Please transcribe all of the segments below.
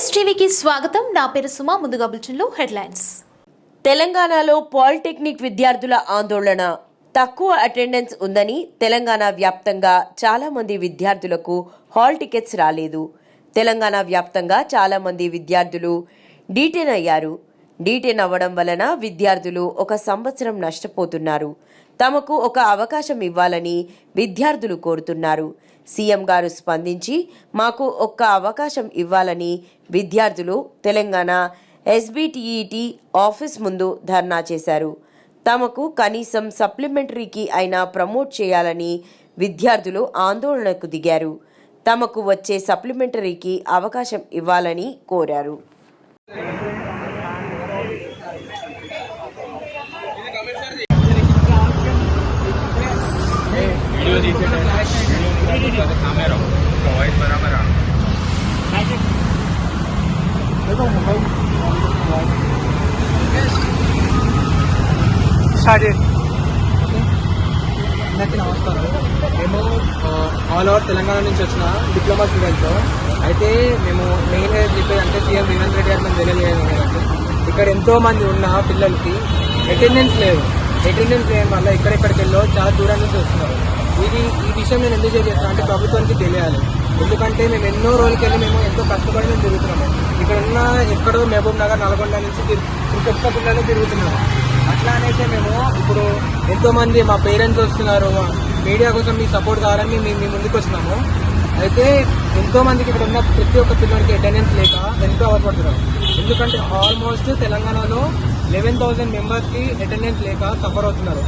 Yes టీవీకి స్వాగతం. నా పేరు సుమా ముందుగా బులెటిన్లో హెడ్లైన్స్. తెలంగాణలో పాలిటెక్నిక్ విద్యార్థుల ఆందోళన. తక్కువ అటెండెన్స్ ఉందని తెలంగాణ వ్యాప్తంగా చాలా మంది విద్యార్థులకు హాల్ టికెట్స్ రాలేదు. తెలంగాణ వ్యాప్తంగా చాలా మంది విద్యార్థులు డీటెన్ అయ్యారు. డీటెన్ అవ్వడం వలన విద్యార్థులు ఒక సంవత్సరం నష్టపోతున్నారు. తమకు ఒక అవకాశం ఇవ్వాలని విద్యార్థులు కోరుతున్నారు. సీఎం గారు స్పందించి మాకు ఒక్క అవకాశం ఇవ్వాలని విద్యార్థులు తెలంగాణ ఎస్బిటిఈటి ఆఫీస్ ముందు ధర్నా చేశారు. తమకు కనీసం సప్లిమెంటరీకి అయినా ప్రమోట్ చేయాలని విద్యార్థులు ఆందోళనకు దిగారు. తమకు వచ్చే సప్లిమెంటరీకి అవకాశం ఇవ్వాలని కోరారు. వీడియో అందరికీ నమస్కారం. మేము ఆల్ ఓవర్ తెలంగాణ నుంచి వచ్చిన డిప్లొమా స్టూడెంట్స్. అయితే మేము మెయిన్గా చెప్పేది అంటే సీఎం రేవంత్ రెడ్డి గారు మేము తెలియజేయడం ఇక్కడ ఎంతో మంది ఉన్న పిల్లలకి అటెండెన్స్ లేదు. అటెండెన్స్ లేని వల్ల ఎక్కడెక్కడికి వెళ్ళో చాలా దూరం నుంచి వస్తున్నారు. ఇది ఈ విషయం నేను ఎందుకు చేస్తాను అంటే ప్రభుత్వానికి తెలియాలి. ఎందుకంటే మేము ఎన్నో రోజులకి వెళ్ళి మేము ఎంతో కష్టపడి మేము తిరుగుతున్నాము. ఇక్కడ ఉన్న ఎక్కడో మహబూబ్ నగర్ నల్గొండ నుంచి తిరు- తిరుగుతున్నాము. అట్లా అనేసి మేము ఇప్పుడు ఎంతోమంది మా పేరెంట్స్ వస్తున్నారు. మీడియా కోసం మీ సపోర్ట్ కావాలని మేము మీ ముందుకు వస్తున్నాము. అయితే ఎంతోమందికి ఇక్కడ ఉన్న ప్రతి ఒక్క పిల్లలకి అటెండెన్స్ లేక ఎంతో అవసరపడుతున్నారు. ఎందుకంటే ఆల్మోస్ట్ తెలంగాణలో లెవెన్ థౌసండ్ మెంబర్స్కి అటెండెన్స్ లేక సఫర్ అవుతున్నారు.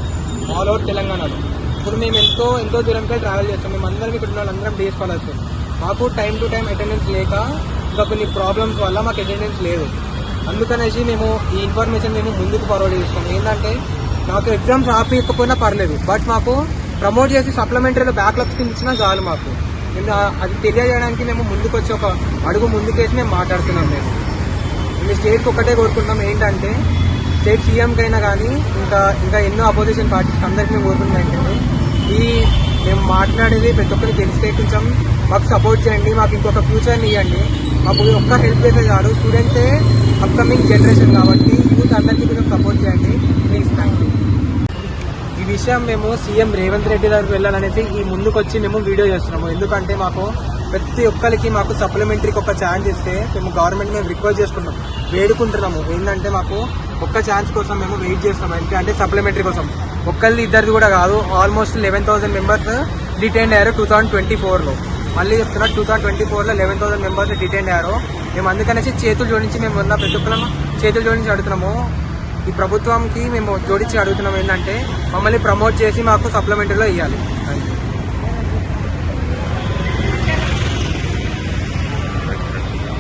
ఆల్ ఓవర్ తెలంగాణలో. ఇప్పుడు మేము ఎంతో ఎంతో దూరంగా ట్రావెల్ చేస్తాం మేము అందరం ఇక్కడ ఉన్న వాళ్ళందరం డే మాకు టైం టు టైం అటెండెన్స్ లేక ఇంకా కొన్ని ప్రాబ్లమ్స్ వల్ల మాకు అటెండెన్స్ లేదు. అందుకనేసి మేము ఈ ఇన్ఫర్మేషన్ మేము ముందుకు ఫార్వర్డ్ చేస్తాం ఏంటంటే నాకు ఎగ్జామ్స్ ఆపేయకపోయినా పర్లేదు బట్ మాకు ప్రమోట్ చేసి సప్లిమెంటరీలో బ్యాక్లాగ్స్ కింద ఇచ్చినా చాలు మాకు. అది తెలియజేయడానికి మేము ముందుకు వచ్చి ఒక అడుగు ముందుకేసి మేము మాట్లాడుతున్నాం మేము. మేము స్టేట్కి ఒకటే కోరుకుంటున్నాం ఏంటంటే స్టేట్ సీఎంకైనా కానీ ఇంకా ఇంకా ఎన్నో అపోజిషన్ పార్టీస్ అందరికీ మేము కోరుకుంటాం ఏంటంటే ఈ మాట్లాడేది ప్రతి ఒక్కరికి తెలిస్తే కొంచెం మాకు సపోర్ట్ చేయండి మాకు ఇంకొక ఫ్యూచర్ని ఇవ్వండి. మాకు ఒక్క హెల్ప్ చేసే కాదు స్టూడెంట్సే అప్కమింగ్ జనరేషన్ కాబట్టి యూత్ అందరికీ కొంచెం సపోర్ట్ చేయండి. ప్లీజ్ థ్యాంక్ యూ ఈ విషయం మేము సీఎం రేవంత్ రెడ్డి గారికి వెళ్ళాలనేసి ఈ ముందుకొచ్చి మేము వీడియో చేస్తున్నాము. ఎందుకంటే మాకు ప్రతి ఒక్కరికి మాకు సప్లిమెంటరీకి ఒక ఛాన్స్ ఇస్తే మేము గవర్నమెంట్ మేము రిక్వెస్ట్ చేసుకుంటాం వేడుకుంటున్నాము. ఏంటంటే మాకు ఒక్క ఛాన్స్ కోసం మేము వెయిట్ చేస్తున్నాం. అంటే అంటే సప్లిమెంటరీ కోసం. ఒక్కరిది ఇద్దరిది కూడా కాదు. Almost eleven thousand members detain అయ్యారు టూ థౌసండ్ ట్వంటీ ఫోర్లో మళ్ళీ చెప్తున్నా టూ థౌసండ్ ట్వంటీ ఫోర్లో లెవెన్ థౌసండ్ మెంబర్స్ డిటైన్ అయ్యారు. మేము అందుకనేసి చేతులు జోడించి మేము ఉన్న ప్రతి ఒక్కరం చేతులు జోడించి అడుగుతున్నాము. ఈ ప్రభుత్వంకి మేము జోడించి అడుగుతున్నాం ఏంటంటే మమ్మల్ని ప్రమోట్ చేసి మాకు సప్లిమెంటరీలో ఇవ్వాలి థ్యాంక్ యూ